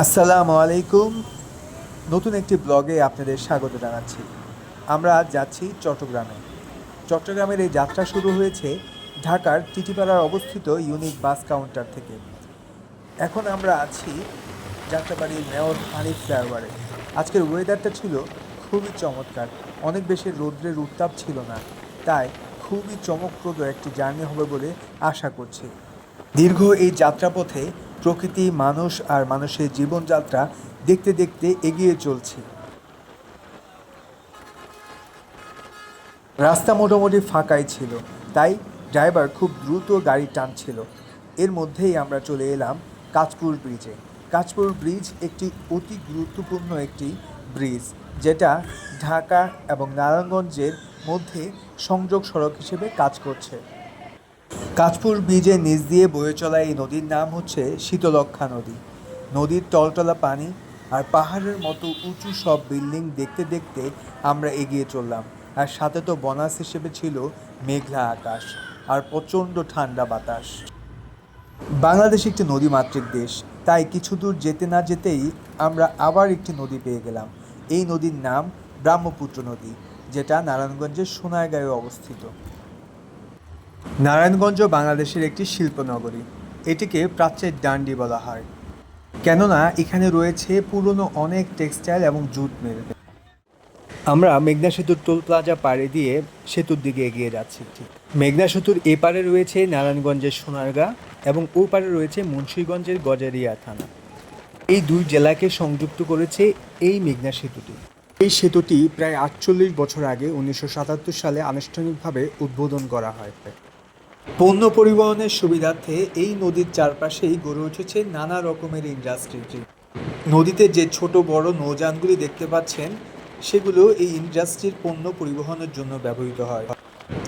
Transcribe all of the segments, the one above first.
আসসালামু আলাইকুম। নতুন একটি ব্লগে আপনাদের স্বাগত জানাচ্ছি। আমরা আজ যাচ্ছি চট্টগ্রামে। চট্টগ্রামের এই যাত্রা শুরু হয়েছে ঢাকার টিটিপাড়ার অবস্থিত ইউনিক বাস কাউন্টার থেকে। এখন আমরা আছি যাত্রাবাড়ির মেয়র হানিফ ফ্লাইওভারে আজকের ওয়েদারটা ছিল খুবই চমৎকার। অনেক বেশি রৌদ্রের উত্তাপ ছিল না। তাই খুবই চমকপ্রদ একটি জার্নি হবে বলে আশা করছি। দীর্ঘ এই যাত্রাপথে প্রকৃতি, মানুষ আর মানুষের জীবনযাত্রা দেখতে দেখতে এগিয়ে চলছে। রাস্তা মোটামুটি ফাঁকাই ছিল, তাই ড্রাইভার খুব দ্রুত গাড়ি টানছিল। এর মধ্যেই আমরা চলে এলাম কাঁচপুর ব্রিজে। কাঁচপুর ব্রিজ একটি অতি গুরুত্বপূর্ণ একটি ব্রিজ, যেটা ঢাকা এবং নারায়ণগঞ্জের মধ্যে সংযোগ সড়ক হিসেবে কাজ করছে। কাঁচপুর ব্রিজের নিচ দিয়ে বয়ে চলা এই নদীর নাম হচ্ছে শীতলক্ষা নদী। নদীর টলটলা পানি আর পাহাড়ের মতো উঁচু সব বিল্ডিং দেখতে দেখতে আমরা এগিয়ে চললাম। আর সাথে তো বনাস হিসেবে ছিল মেঘলা আকাশ আর প্রচণ্ড ঠান্ডা বাতাস। বাংলাদেশ একটি নদীমাতৃক দেশ, তাই কিছু দূর যেতে না যেতেই আমরা আবার একটি নদী পেয়ে গেলাম। এই নদীর নাম ব্রহ্মপুত্র নদী, যেটা নারায়ণগঞ্জের সোনারগাঁয়ে অবস্থিত। নারায়ণগঞ্জ বাংলাদেশের একটি শিল্পনগরী। এটিকে প্রাচ্যের ডান্ডি বলা হয়। কেননা, এখানে রয়েছে পুরনো অনেক টেক্সটাইল এবং জুট মিল। আমরা মেঘনা সেতুর টোল প্লাজা পাড়ে দিয়ে সেতুর দিকে এগিয়ে যাচ্ছি। মেঘনা সেতুর এপারে রয়েছে নারায়ণগঞ্জের সোনারগাঁ এবং ও পারে রয়েছে মুন্সীগঞ্জের গজারিয়া থানা। এই দুই জেলাকে সংযুক্ত করেছে এই মেঘনা সেতুটি। এই সেতুটি প্রায় আটচল্লিশ বছর আগে উনিশশো সাতাত্তর সালে আনুষ্ঠানিকভাবে উদ্বোধন করা হয়। পণ্য পরিবহনের সুবিধার্থে এই নদীর চারপাশেই গড়ে উঠেছে নানা রকমের ইন্ডাস্ট্রিটি। নদীতে যে ছোট বড় নৌযানগুলি দেখতে পাচ্ছেন, সেগুলো এই ইন্ডাস্ট্রির পণ্য পরিবহনের জন্য ব্যবহৃত হয়।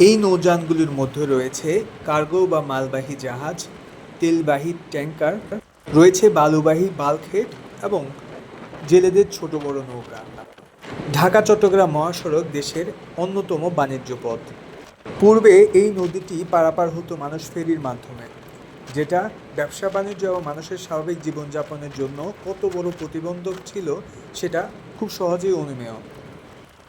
এই নৌযানগুলির মধ্যে রয়েছে কার্গো বা মালবাহী জাহাজ, তেলবাহী ট্যাঙ্কার, রয়েছে বালুবাহী বাল্কহেড এবং জেলেদের ছোট বড় নৌকা। ঢাকা চট্টগ্রাম মহাসড়ক দেশের অন্যতম বাণিজ্য পথ পূর্বে এই নদীটি পারাপার হতো মানুষ ফেরির মাধ্যমে, যেটা ব্যবসা বাণিজ্য এবং মানুষের স্বাভাবিক জীবনযাপনের জন্য কত বড় প্রতিবন্ধক ছিল সেটা খুব সহজেই অনুমেয়।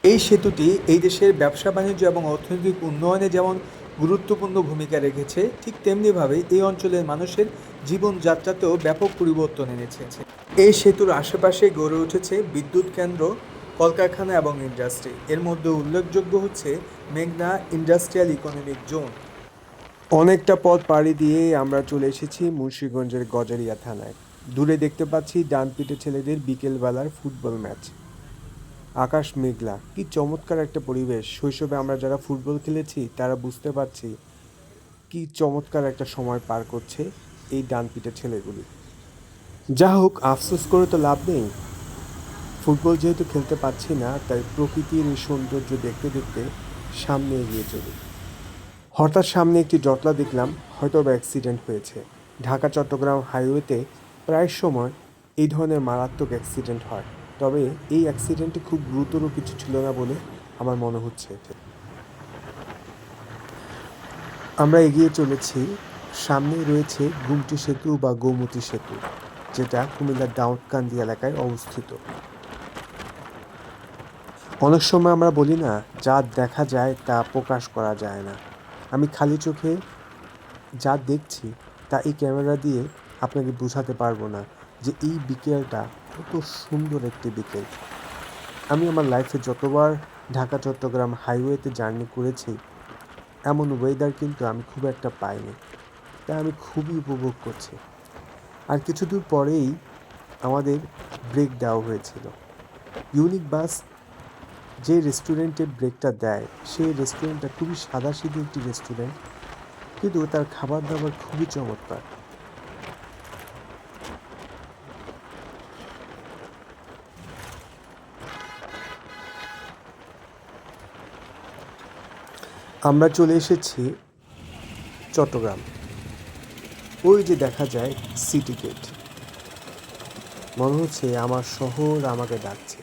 এই সেতুটি এই দেশের ব্যবসা বাণিজ্য এবং অর্থনৈতিক উন্নয়নে যেমন গুরুত্বপূর্ণ ভূমিকা রেখেছে, ঠিক তেমনিভাবে এই অঞ্চলের মানুষের জীবনযাত্রাতেও ব্যাপক পরিবর্তন এনেছে। এই সেতুর আশেপাশে গড়ে উঠেছে বিদ্যুৎ কেন্দ্র কলকারখানা এবং ইন্ডাস্ট্রি। এর মধ্যে উল্লেখযোগ্য হচ্ছে মেঘনা ইন্ডাস্ট্রিয়াল ইকোনমিক জোন। অনেকটা পথ পাড়ি দিয়ে আমরা চলে এসেছি মুন্সীগঞ্জের গজারিয়া থানায়। দূরে দেখতে পাচ্ছি ডান পিঠে ছেলেদের বিকেলবেলার ফুটবল ম্যাচ। আকাশ মেঘলা। কি চমৎকার একটা পরিবেশ। শৈশবে আমরা যারা ফুটবল খেলেছি, তারা বুঝতে পারছি কি চমৎকার একটা সময় পার করছে এই ডান পিঠে ছেলেগুলি। যা হোক আফসোস করে তো লাভ নেই। ফুটবল যেহেতু খেলতে পারছি না, তাই প্রকৃতির এই সৌন্দর্য দেখতে দেখতে সামনে এগিয়ে চলি। হঠাৎ সামনে একটি জটলা দেখলাম, হয়তো বা অ্যাক্সিডেন্ট হয়েছে। ঢাকা চট্টগ্রাম হাইওয়েতে প্রায় সময় এই ধরনের মারাত্মক অ্যাক্সিডেন্ট হয়। তবে এই অ্যাক্সিডেন্টে খুব গুরুতর কিছু ছিল না বলে আমার মনে হচ্ছে। আমরা এগিয়ে চলেছি। সামনেই রয়েছে গুমটি সেতু বা গোমতী সেতু, যেটা কুমিল্লার দাউদকান্দি এলাকায় অবস্থিত। অনেক সময় আমরা বলি না, যা দেখা যায় তা প্রকাশ করা যায় না। আমি খালি চোখে যা দেখছি, তা এই ক্যামেরা দিয়ে আপনাকে বোঝাতে পারব না যে এই বিকেলটা কত সুন্দর একটি বিকেল। আমি আমার লাইফে যতবার ঢাকা, চট্টগ্রাম হাইওয়েতে জার্নি করেছি, এমন ওয়েদার কিন্তু আমি খুব একটা পাইনি। তাই আমি খুবই উপভোগ করছি। আর কিছু দূর পরেই আমাদের ব্রেক দেওয়া হয়েছিল। ইউনিক বাস যে রেস্টুরেন্টে ব্রেকটা দেয়, সেই রেস্টুরেন্টটা খুবই সাদাসিধে একটি রেস্টুরেন্ট কিন্তু তার খাবার দাবার খুবই চমৎকার। আমরা চলে এসেছি চট্টগ্রাম। ওই যে দেখা যায় সিটি গেট মনে হচ্ছে আমার শহর আমাকে ডাকছে।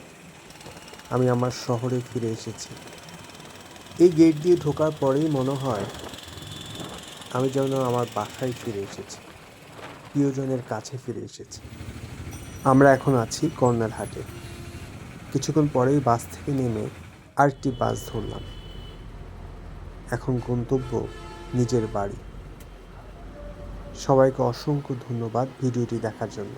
আমি আমার শহরে ফিরে এসেছি। এই গেট দিয়ে ঢোকার পরেই মনে হয় আমি যেন আমার বাসায় ফিরে এসেছি। প্রিয়জনের কাছে ফিরে এসেছি। আমরা এখন আছি কর্নার হাটে। কিছুক্ষণ পরেই বাস থেকে নেমে আরেকটি বাস ধরলাম। এখন গন্তব্য নিজের বাড়ি। সবাইকে অসংখ্য ধন্যবাদ ভিডিওটি দেখার জন্য।